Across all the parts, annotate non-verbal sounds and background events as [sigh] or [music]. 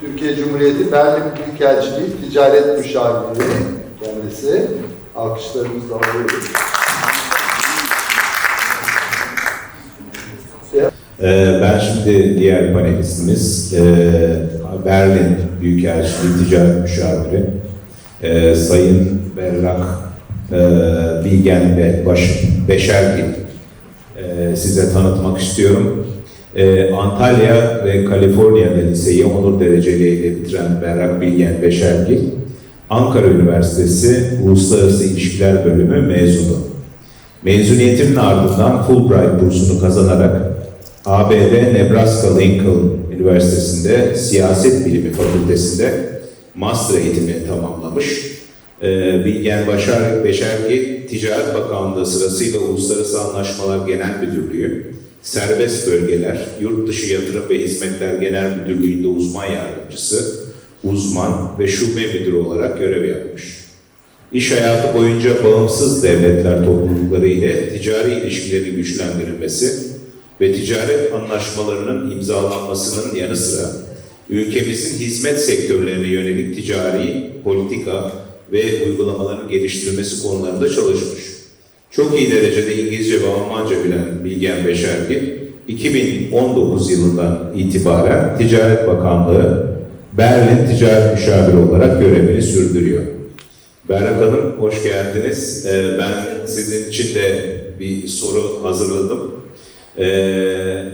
Türkiye Cumhuriyeti Berlin Büyükelçiliği Ticaret Müşaviri kendisi. Alkışlarımızla alıyoruz. Ee, Ben şimdi diğer panelistimiz ee, Berlin Büyükelçiliği Ticaret Müşaviri ee, Sayın Berrak ee, Bilgen ve Baş, Beşergil size tanıtmak istiyorum. Ee, Antalya ve Kaliforniya'da liseyi onur dereceleriyle bitiren Berrak Bilgen Beşergil, Ankara Üniversitesi Uluslararası İlişkiler Bölümü mezunu. Mezuniyetinin ardından Fulbright bursunu kazanarak ABD Nebraska Lincoln Üniversitesi'nde Siyaset Bilimi Fakültesi'nde master eğitimini tamamlamış. Ee, Bilgen Başar Beşergi, Ticaret Bakanlığı sırasıyla Uluslararası Anlaşmalar Genel Müdürlüğü, Serbest Bölgeler, Yurt Dışı Yatırım ve Hizmetler Genel Müdürlüğü'nde uzman yardımcısı, uzman ve şube müdürü olarak görev yapmış. İş hayatı boyunca bağımsız devletler toplulukları ile ticari ilişkilerin güçlendirilmesi ve ticaret anlaşmalarının imzalanmasının yanı sıra ülkemizin hizmet sektörlerine yönelik ticari, politika ve uygulamaların geliştirilmesi konularında çalışmış. Çok iyi derecede İngilizce ve Almanca bilen Bilgen Beşergi, 2019 yılından itibaren Ticaret Bakanlığı Berlin Ticaret Müşaviri olarak görevini sürdürüyor. Berrak Hanım hoş geldiniz. Ee, Ben sizin için de bir soru hazırladım. Ee,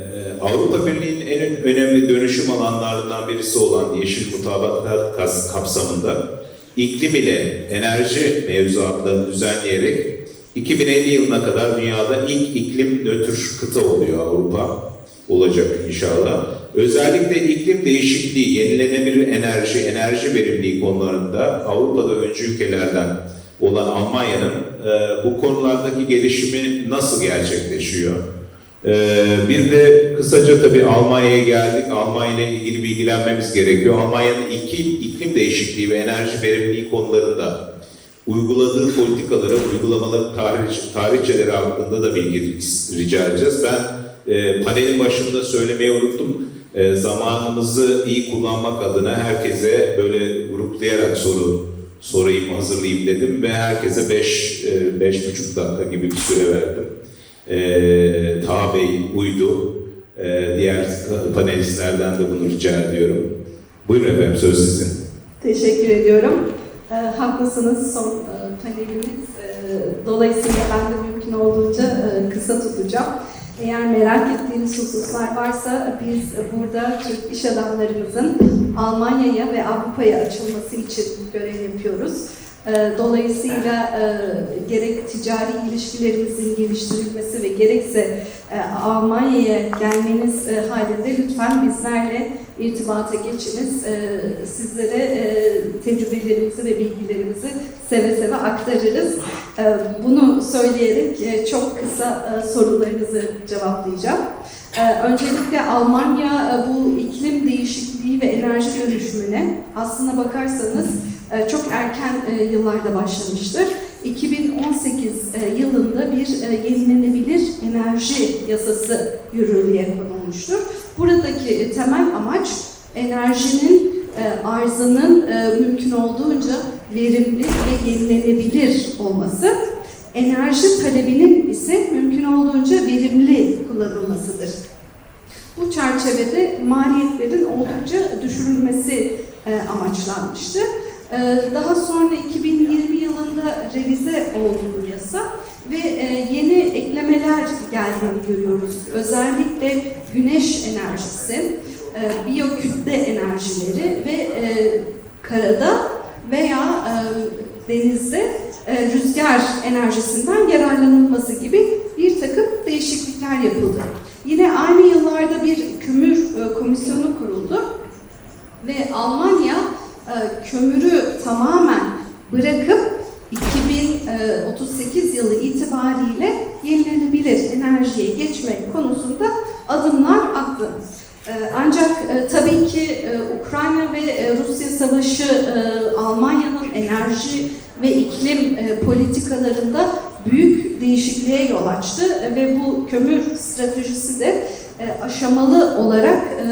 Avrupa Birliği'nin en önemli dönüşüm alanlarından birisi olan Yeşil Mutabakat kapsamında iklim ile enerji mevzuatlarını düzenleyerek 2050 yılına kadar dünyada ilk iklim nötr kıta oluyor Avrupa. Olacak inşallah. Özellikle iklim değişikliği, yenilenebilir enerji, enerji verimliliği konularında Avrupa'da öncü ülkelerden olan Almanya'nın e, bu konulardaki gelişimi nasıl gerçekleşiyor? Ee, bir de kısaca tabii Almanya'ya geldik. Almanya ile ilgili bilgilenmemiz gerekiyor. Almanya'nın iklim, iklim değişikliği ve enerji verimliliği konularında uyguladığı politikaları, uygulamaların tarih, tarihçeleri hakkında da bilgi rica edeceğiz. Ben e, panelin başında söylemeyi unuttum. E, zamanımızı iyi kullanmak adına herkese böyle gruplayarak soru sorayım, hazırlayayım dedim ve herkese 5 beş, buçuk dakika gibi bir süre verdim. Ee, Taha Bey uydu. Ee, diğer panelistlerden de bunu rica ediyorum. Buyurun efendim söz sizin. Teşekkür ediyorum. E, haklısınız son e, panelimiz. E, dolayısıyla ben de mümkün olduğunca e, kısa tutacağım. Eğer merak ettiğiniz hususlar varsa biz burada Türk iş adamlarımızın Almanya'ya ve Avrupa'ya açılması için görev yapıyoruz. E, Dolayısıyla e, gerek ticari ilişkilerimizin geliştirilmesi ve gerekse e, Almanya'ya gelmeniz e, halinde lütfen bizlerle irtibata geçiniz. Sizlere tecrübelerimizi ve bilgilerimizi seve seve aktarırız. Bunu söyleyerek çok kısa sorularınızı cevaplayacağım. Öncelikle Almanya bu iklim değişikliği ve enerji dönüşümüne aslına bakarsanız çok erken e, yıllarda başlamıştır. 2018 e, yılında bir e, yenilenebilir enerji yasası yürürlüğe konulmuştur. Buradaki temel amaç enerjinin e, arzının e, mümkün olduğunca verimli ve yenilenebilir olması, enerji talebinin ise mümkün olduğunca verimli kullanılmasıdır. Bu çerçevede maliyetlerin oldukça düşürülmesi e, amaçlanmıştı. E, daha sonra 2020 yılında revize oldu bu yasa ve e, yeni eklemeler geldiğini görüyoruz. Özellikle güneş enerjisi, e, biyokütle enerjileri ve e, karada veya denizde rüzgar enerjisinden yararlanılması gibi bir takım değişiklikler yapıldı. Yine aynı yıllarda bir kömür e, komisyonu kuruldu ve Almanya kömürü tamamen bırakıp 2038 yılı itibariyle yenilenebilir enerjiye geçmek konusunda adımlar attı. E, Ancak e, tabii ki e, Ukrayna ve e, Rusya savaşı e, Almanya'nın enerji ve iklim e, politikalarında büyük değişikliğe yol açtı ve bu kömür stratejisi de e, aşamalı olarak e,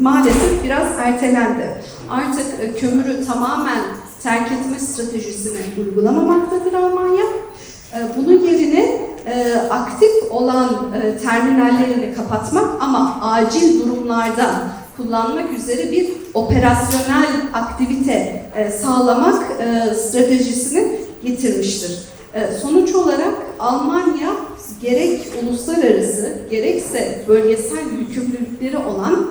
maalesef biraz ertelendi. Artık e, kömürü tamamen terk etme stratejisini uygulamamaktadır Almanya. E, bunun yerine e, aktif olan terminallerini kapatmak ama acil durumlarda kullanmak üzere bir operasyonel aktivite sağlamak stratejisini getirmiştir. Sonuç olarak Almanya gerek uluslararası gerekse bölgesel yükümlülükleri olan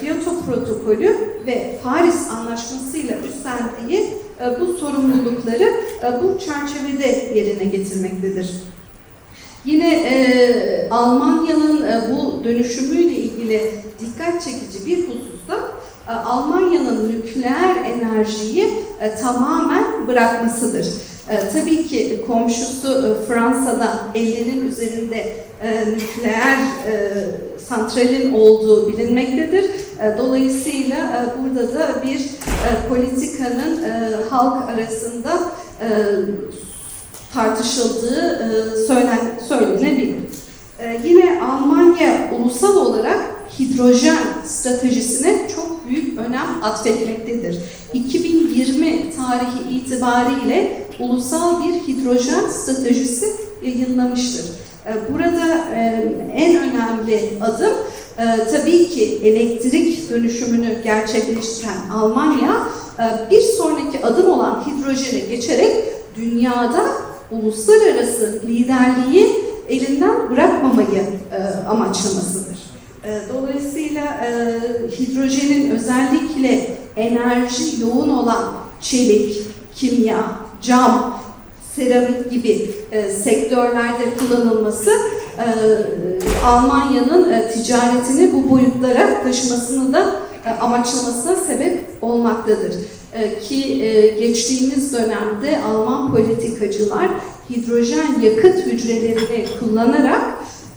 Kyoto Protokolü ve Paris Anlaşması ile üstlendiği e, bu sorumlulukları e, bu çerçevede yerine getirmektedir. Yine e, Almanya'nın e, bu dönüşümüyle ilgili dikkat çekici bir hususta e, Almanya'nın nükleer enerjiyi e, tamamen bırakmasıdır. E, tabii ki komşusu e, Fransa'da 50'nin üzerinde e, nükleer e, santralin olduğu bilinmektedir. E, dolayısıyla e, burada da bir e, politikanın e, halk arasında e, tartışıldığı e, söylen, söylenebilir. E, yine Almanya ulusal olarak hidrojen stratejisine çok büyük önem atfetmektedir. 2020 tarihi itibariyle ulusal bir hidrojen stratejisi yayınlamıştır. E, Burada e, en önemli adım e, tabii ki elektrik dönüşümünü gerçekleştiren Almanya e, bir sonraki adım olan hidrojene geçerek dünyada uluslararası liderliği elinden bırakmamayı amaçlamasıdır. Dolayısıyla hidrojenin özellikle enerji yoğun olan çelik, kimya, cam, seramik gibi e, sektörlerde kullanılması e, Almanya'nın e, ticaretini bu boyutlara taşımasını da e, amaçlamasına sebep olmaktadır. E, ki e, geçtiğimiz dönemde Alman politikacılar hidrojen yakıt hücrelerini kullanarak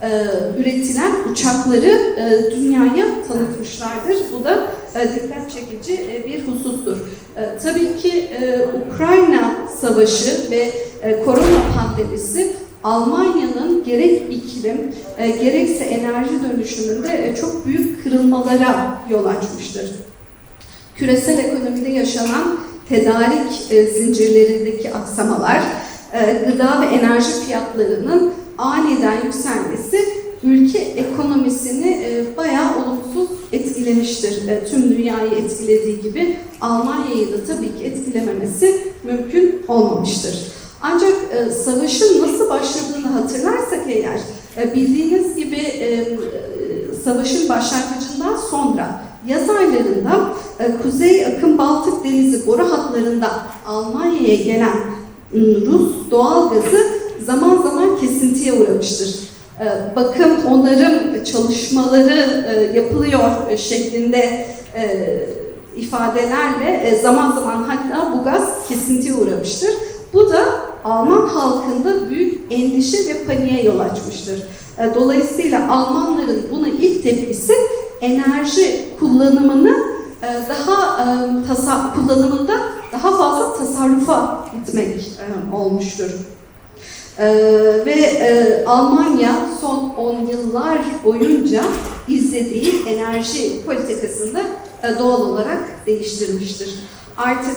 e, üretilen uçakları e, dünyaya tanıtmışlardır. Bu da e, dikkat çekici e, bir husustur. E, tabii ki e, Ukrayna Savaşı ve e, korona pandemisi Almanya'nın gerek iklim e, gerekse enerji dönüşümünde e, çok büyük kırılmalara yol açmıştır. Küresel ekonomide yaşanan tedarik zincirlerindeki aksamalar, gıda ve enerji fiyatlarının aniden yükselmesi ülke ekonomisini e, bayağı olumsuz etkilemiştir. Tüm dünyayı etkilediği gibi Almanya'yı da tabii ki etkilememesi mümkün olmamıştır. Ancak e, savaşın nasıl başladığını hatırlarsak eğer, e, bildiğiniz gibi e, e, savaşın başlangıcından sonra yaz aylarında e, Kuzey Akım Baltık Denizi boru hatlarında Almanya'ya gelen Rus doğal gazı zaman zaman kesintiye uğramıştır. E, Bakım, onarım çalışmaları e, yapılıyor e, şeklinde e, ifadelerle e, zaman zaman hatta bu gaz kesintiye uğramıştır. Bu da Alman halkında büyük endişe ve paniğe yol açmıştır. E, Dolayısıyla Almanların buna ilk tepkisi enerji kullanımını e, daha e, tasa- kullanımında daha fazla tasarrufa gitmek olmuştur. Ve Almanya son 10 yıllar boyunca izlediği enerji politikasını doğal olarak değiştirmiştir. Artık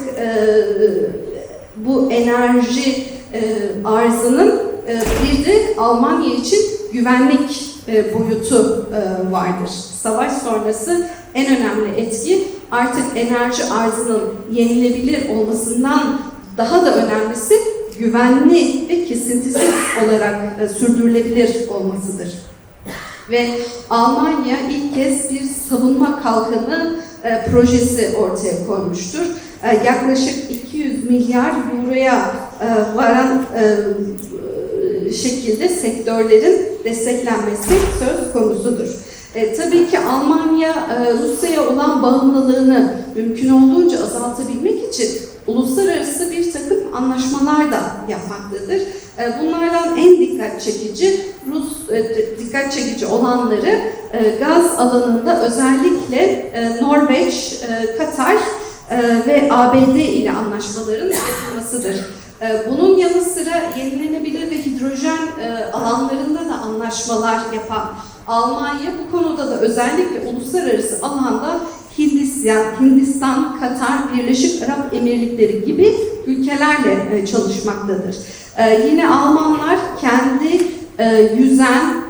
bu enerji e, arzının e, bir de Almanya için güvenlik e, boyutu e, vardır. Savaş sonrası en önemli etki artık enerji arzının yenilebilir olmasından daha da önemlisi güvenli ve kesintisiz olarak e, sürdürülebilir olmasıdır. Ve Almanya ilk kez bir savunma kalkanı e, projesi ortaya koymuştur. E, yaklaşık 200 milyar euroya e, varan e, şekilde sektörlerin desteklenmesi söz konusudur. E, tabii ki Almanya e, Rusya'ya olan bağımlılığını mümkün olduğunca azaltabilmek için uluslararası bir takım anlaşmalar da yapmaktadır. E, bunlardan en dikkat çekici Rus e, dikkat çekici olanları e, gaz alanında özellikle e, Norveç, e, Katar e, ve ABD ile anlaşmaların yapılmasıdır. E, Bunun yanı sıra yenilenebilir ve hidrojen e, alanlarında da anlaşmalar yapan Almanya bu konuda da özellikle uluslararası alanda Hindistan, Hindistan, Katar, Birleşik Arap Emirlikleri gibi ülkelerle e, çalışmaktadır. E, yine Almanlar kendi e, yüzen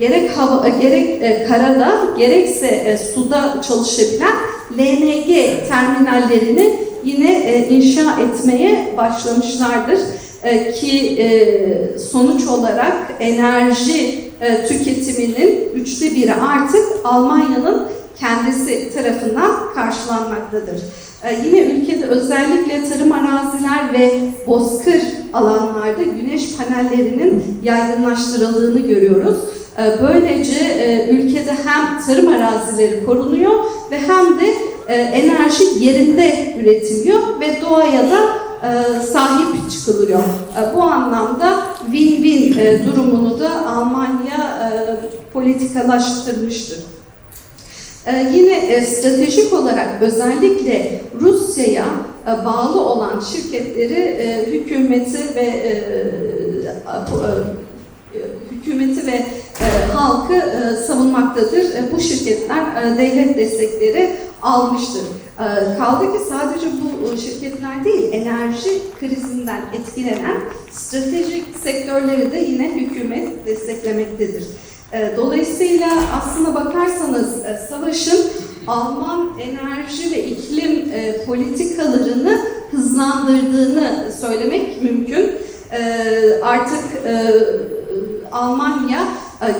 gerek hava gerek karada gerekse suda çalışabilen LNG terminallerini yine e, inşa etmeye başlamışlardır. E, ki e, sonuç olarak enerji tüketiminin üçte biri artık Almanya'nın kendisi tarafından karşılanmaktadır. Yine ülkede özellikle tarım araziler ve bozkır alanlarda güneş panellerinin yaygınlaştırıldığını görüyoruz. Böylece ülkede hem tarım arazileri korunuyor ve hem de e, enerji yerinde üretiliyor ve doğaya da e, sahip çıkılıyor. E, bu anlamda win-win durumunu da Almanya e, politikalaştırmıştır. Yine stratejik olarak özellikle Rusya'ya bağlı olan şirketleri hükümeti ve hükümeti ve halkı e, savunmaktadır. E, bu şirketler e, devlet destekleri almıştır. Kaldı ki sadece bu şirketler değil, enerji krizinden etkilenen stratejik sektörleri de yine hükümet desteklemektedir. Dolayısıyla aslına bakarsanız savaşın Alman enerji ve iklim politikalarını hızlandırdığını söylemek mümkün. Artık Almanya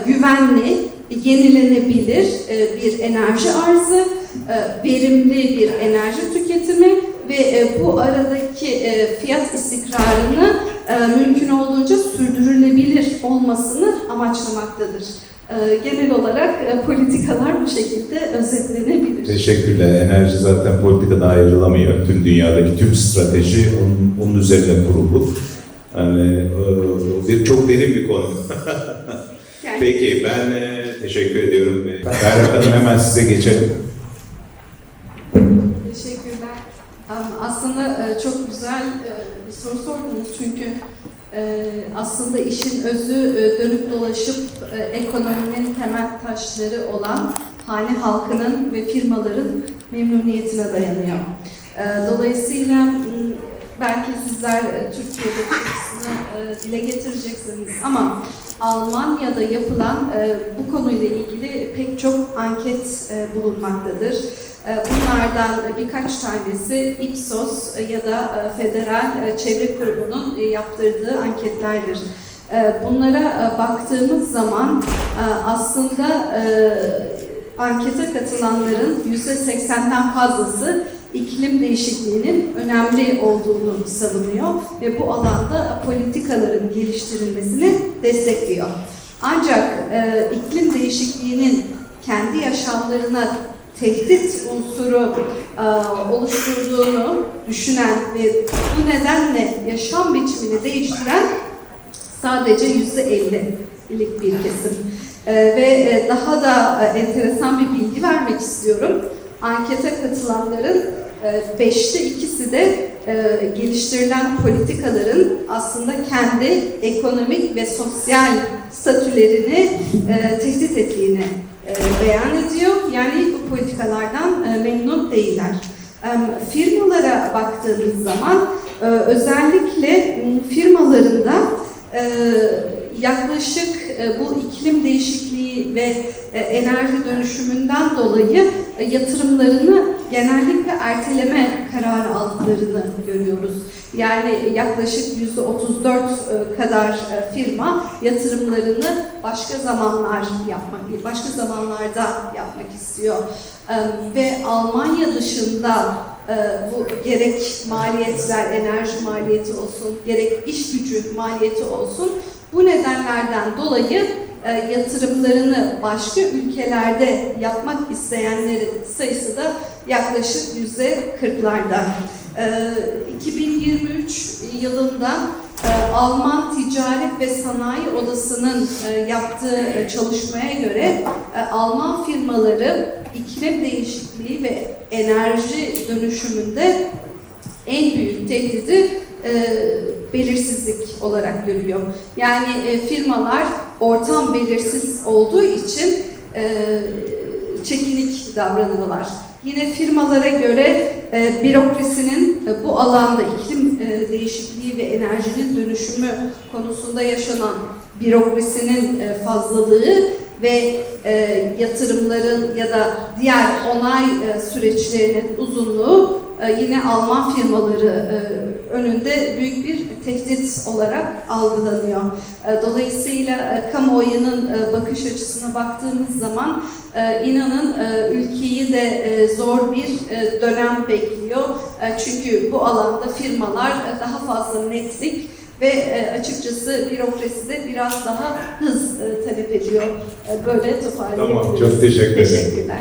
güvenli, yenilenebilir e, bir enerji arzı, e, verimli bir enerji tüketimi ve e, bu aradaki e, fiyat istikrarını e, mümkün olduğunca sürdürülebilir olmasını amaçlamaktadır. E, Genel olarak e, politikalar bu şekilde özetlenebilir. Teşekkürler. Enerji zaten politikada ayrılamıyor. Tüm dünyadaki tüm strateji onun, onun üzerine kurulu. Yani e, bir çok derin bir konu. [laughs] Peki ben e, teşekkür ediyorum. Berrak Hanım hemen size geçelim. Teşekkürler. Aslında e, çok güzel e, bir soru sordunuz çünkü e, aslında işin özü dönüp dolaşıp ekonominin temel taşları olan hane halkının ve firmaların memnuniyetine dayanıyor. Dolayısıyla belki sizler Türkiye'de kısmını e, dile getireceksiniz ama Almanya'da yapılan e, bu konuyla ilgili pek çok anket e, bulunmaktadır. E, Bunlardan birkaç tanesi Ipsos ya da e, Federal e, Çevre Kurumu'nun e, yaptırdığı anketlerdir. E, Bunlara e, baktığımız zaman e, aslında e, ankete katılanların %80'den fazlası iklim değişikliğinin önemli olduğunu savunuyor ve bu alanda politikaların geliştirilmesini destekliyor. Ancak e, iklim değişikliğinin kendi yaşamlarına tehdit unsuru e, oluşturduğunu düşünen ve bu nedenle yaşam biçimini değiştiren sadece yüzde ellilik bir kesim. E, ve e, daha da e, enteresan bir bilgi vermek istiyorum. Ankete katılanların e, beşte ikisi de e, geliştirilen politikaların aslında kendi ekonomik ve sosyal statülerini e, tehdit ettiğini beyan ediyor. Yani bu politikalardan memnun değiller. Firmalara baktığımız zaman özellikle firmalarında yaklaşık bu iklim değişikliği ve e, enerji dönüşümünden dolayı e, yatırımlarını genellikle erteleme kararı aldıklarını görüyoruz. Yani yaklaşık yüzde 34 e, kadar firma yatırımlarını başka zamanlar yapmak, başka zamanlarda yapmak istiyor. Ve Almanya dışında bu gerek maliyetler, enerji maliyeti olsun, gerek iş gücü maliyeti olsun bu nedenlerden dolayı yatırımlarını başka ülkelerde yapmak isteyenlerin sayısı da yaklaşık yüzde 40'larda. E, 2023 yılında e, Alman Ticaret ve Sanayi Odası'nın e, yaptığı e, çalışmaya göre e, Alman firmaları iklim değişikliği ve enerji dönüşümünde en büyük tehdidi e, belirsizlik olarak görüyor. Yani e, firmalar ortam belirsiz olduğu için e, çekinik davranıyorlar. Yine firmalara göre e, bürokrasinin e, bu alanda iklim e, değişikliği ve enerjinin dönüşümü konusunda yaşanan bürokrasinin e, fazlalığı ve e, yatırımların ya da diğer onay e, süreçlerinin uzunluğu yine Alman firmaları e, önünde büyük bir tehdit olarak algılanıyor. E, dolayısıyla e, kamuoyunun e, bakış açısına baktığımız zaman e, inanın e, ülkeyi de e, zor bir e, dönem bekliyor. E, çünkü bu alanda firmalar e, daha fazla netlik ve e, açıkçası bürokraside biraz daha hız e, talep ediyor. E, böyle toparlayabiliriz. Tamam, çok teşekkür ederim. Teşekkürler.